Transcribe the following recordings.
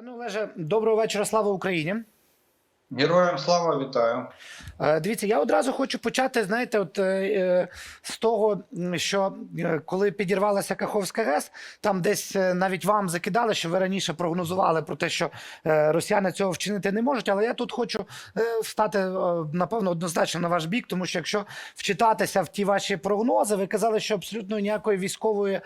Пане Олеже, доброго вечора. Слава Україні. Героям слава вітаю. Е, Дивіться, я одразу хочу почати. Знаєте, от е, е, з того, що коли підірвалася Каховська ГЕС, там десь навіть вам закидали, що ви раніше прогнозували про те, що росіяни цього вчинити не можуть. Але я тут хочу е, встати напевно однозначно на ваш бік, тому що якщо вчитатися в ті ваші прогнози, ви казали, що абсолютно ніякої військової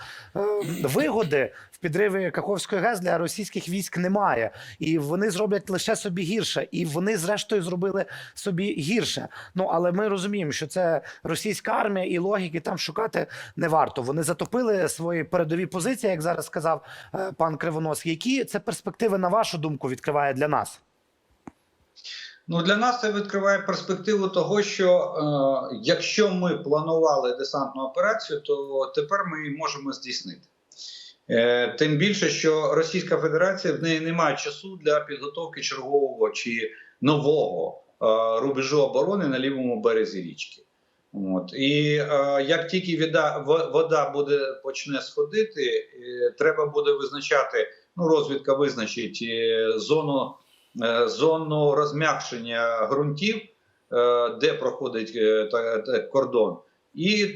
вигоди в підриві Каховської ГЕС для російських військ немає, і вони зроблять лише собі гірше, і вони зрештою зробили собі гірше. Ну але ми розуміємо, що це російська армія, і логіки там шукати не варто. Вони затопили свої передові позиції, як зараз сказав е, пан Кривонос. Які це перспективи, на вашу думку, відкриває для нас? Ну для нас це відкриває перспективу того, що е, якщо ми планували десантну операцію, то тепер ми її можемо здійснити. Е, тим більше, що Російська Федерація в неї немає часу для підготовки чергового чи нового е, рубежу оборони на лівому березі річки. От і е, як тільки вода, вода буде почне сходити, е, треба буде визначати. Ну, розвідка визначить зону зону розм'якшення ґрунтів, де проходить кордон, і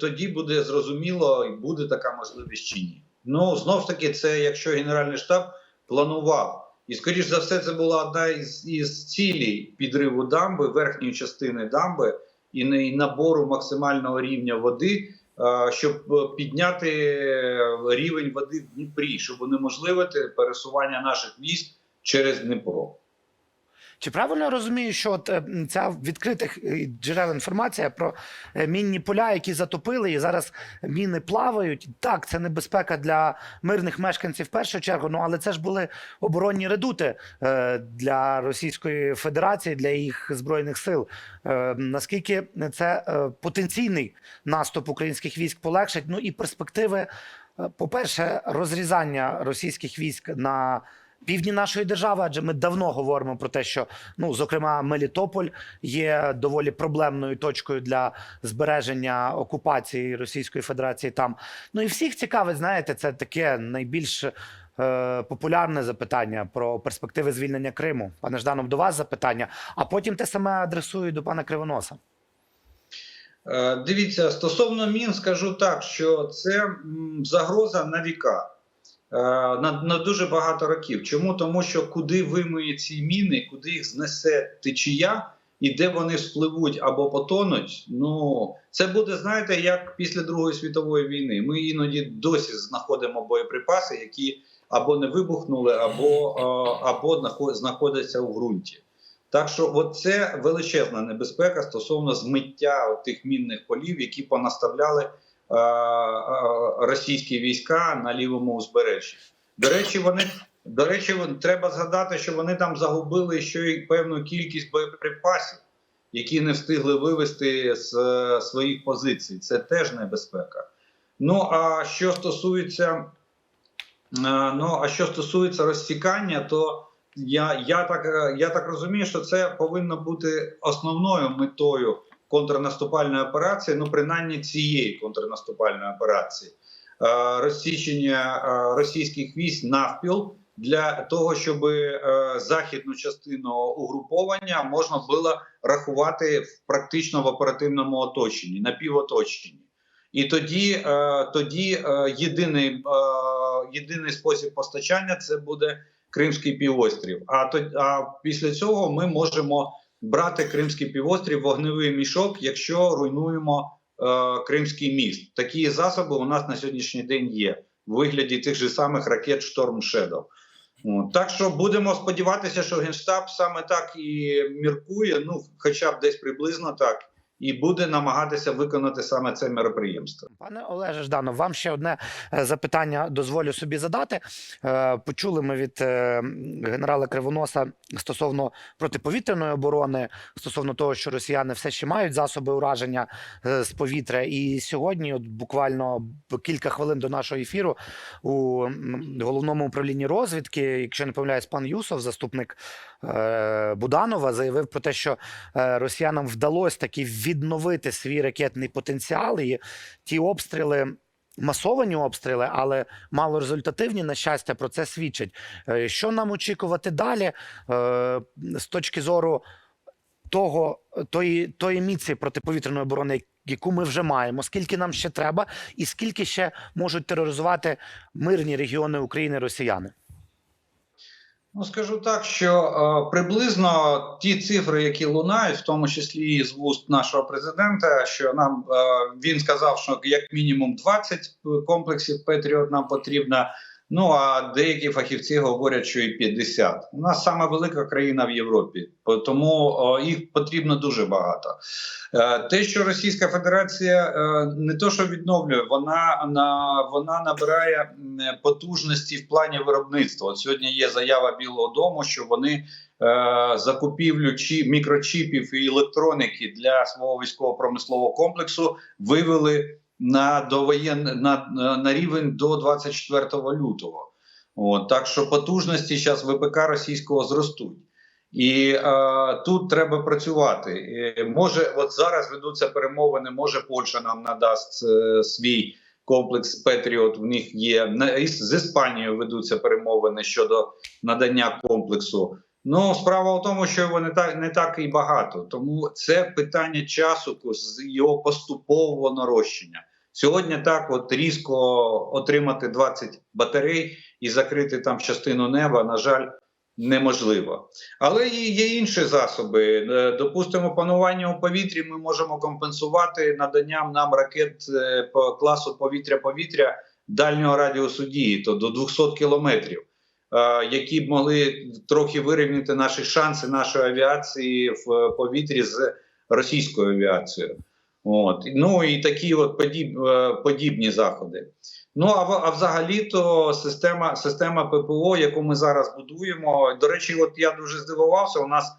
тоді буде зрозуміло, буде така можливість чи ні. Ну знов таки, це якщо Генеральний штаб планував. І, скоріш за все, це була одна із, із цілей підриву дамби, верхньої частини дамби і, і набору максимального рівня води, щоб е, підняти е, рівень води в Дніпрі, щоб унеможливити пересування наших військ через Дніпро. Чи правильно я розумію, що от, е, ця відкритих е, джерел інформація про е, мінні поля, які затопили, і зараз міни плавають. Так, це небезпека для мирних мешканців в першу чергу. Ну але це ж були оборонні редути для Російської Федерації, для їх збройних сил. Наскільки це потенційний наступ українських військ полегшить? Ну і перспективи, е, по-перше, розрізання російських військ на півдні нашої держави, адже ми давно говоримо про те, що ну зокрема Мелітополь є доволі проблемною точкою для збереження окупації Російської Федерації там. Ну і всіх цікавить, знаєте, це таке найбільш е, популярне запитання про перспективи звільнення Криму. Пане Жданов, до вас запитання, а потім те саме адресую до пана Кривоноса. Е, Дивіться, стосовно мін, скажу так, що це загроза на віка. Е, На, на дуже багато років. Чому? Тому що куди вимиє ці міни, куди їх знесе течія, і де вони спливуть або потонуть, ну це буде, знаєте, як після Другої світової війни. Ми іноді досі знаходимо боєприпаси, які або не вибухнули, або, е, або знаход- знаходяться у ґрунті. Так що, от це величезна небезпека стосовно змиття тих мінних полів, які понаставляли російські війська на лівому узбережжі. До речі, вони до речі, треба згадати, що вони там загубили ще й певну кількість боєприпасів, які не встигли вивести з е, своїх позицій. Це теж небезпека. Ну а що стосується, е, ну а що стосується розсікання, то я, я, так, е, я так розумію, що це повинно бути основною метою контрнаступальної операції, ну принаймні цієї контрнаступальної операції. Е, Розсічення е, російських військ навпіл для того, щоб е, західну частину угруповання можна було рахувати практично в оперативному оточенні, напівоточенні. І тоді, тоді єдиний, єдиний спосіб постачання це буде Кримський півострів. А то а після цього ми можемо брати Кримський півострів вогневий мішок, якщо руйнуємо е, Кримський міст. Такі засоби у нас на сьогоднішній день є в вигляді тих же самих ракет Шторм Шедов. Так що будемо сподіватися, що Генштаб саме так і міркує, ну хоча б десь приблизно так, і буде намагатися виконати саме це мероприємство. Пане Олеже Жданов, вам ще одне е, запитання дозволю собі задати. Е, Почули ми від е, генерала Кривоноса стосовно протиповітряної оборони, стосовно того, що росіяни все ще мають засоби ураження з повітря. І сьогодні, от буквально кілька хвилин до нашого ефіру, у головному управлінні розвідки, якщо не помиляюсь, пан Юсов, заступник Буданова, заявив про те, що росіянам вдалося таки відновити свій ракетний потенціал, і ті обстріли масовані обстріли, але малорезультативні, на щастя, про це свідчить. Е, Що нам очікувати далі е, з точки зору того, тої, тої міці протиповітряної оборони, яку ми вже маємо, скільки нам ще треба, і скільки ще можуть тероризувати мирні регіони України росіяни? Ну, скажу так, що е, приблизно ті цифри, які лунають, в тому числі і з вуст нашого президента, що нам е, він сказав, що як мінімум 20 комплексів Петріот нам потрібно. Ну а деякі фахівці говорять, що і 50. У нас саме велика країна в Європі, тому їх потрібно дуже багато. Е, Те, що Російська Федерація е, не то, що відновлює, вона на вона набирає потужності в плані виробництва. От сьогодні є заява Білого Дому, що вони е, закупівлю мікрочіпів і електроніки для свого військово-промислового комплексу вивели на довоєн на, на, рівень до 24 лютого. От, так що потужності зараз ВПК російського зростуть. І е, тут треба працювати. Е, може, от зараз ведуться перемовини. Може, Польща нам надасть е, свій комплекс Петріот. В них є На- з Іспанією ведуться перемовини щодо надання комплексу. Ну, справа в тому, що його не так не так і багато. Тому це питання часу з його поступового нарощення. Сьогодні так, от різко отримати 20 батарей і закрити там частину неба, на жаль, неможливо. Але є інші засоби. Е, Допустимо, панування у повітрі ми можемо компенсувати наданням нам ракет е, по класу повітря-повітря дальнього радіусу дії, то до 200 кілометрів, е, які б могли трохи вирівняти наші шанси нашої авіації в повітрі з російською авіацією. От. Ну і такі от подіб, е, подібні заходи. Ну а, а взагалі-то система, система ППО, яку ми зараз будуємо. До речі, от я дуже здивувався. У нас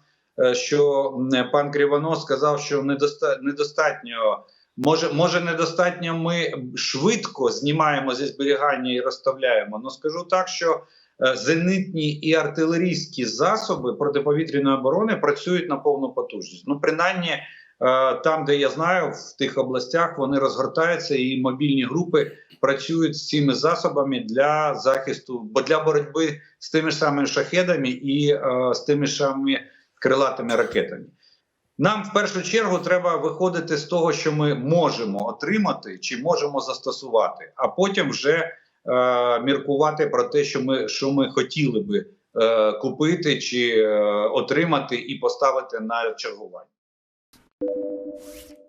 е, що пан Кривонос сказав, що недоста, недостатньо. Може, може, недостатньо ми швидко знімаємо зі зберігання і розставляємо. Ну скажу так, що е, зенитні і артилерійські засоби протиповітряної оборони працюють на повну потужність. Ну, принаймні, там, де я знаю, в тих областях вони розгортаються, і мобільні групи працюють з цими засобами для захисту, бо для боротьби з тими ж самими шахедами і е, з тими ж самими крилатими ракетами. Нам в першу чергу треба виходити з того, що ми можемо отримати чи можемо застосувати, а потім вже е, міркувати про те, що ми, що ми хотіли би е, купити чи е, отримати і поставити на чергування. you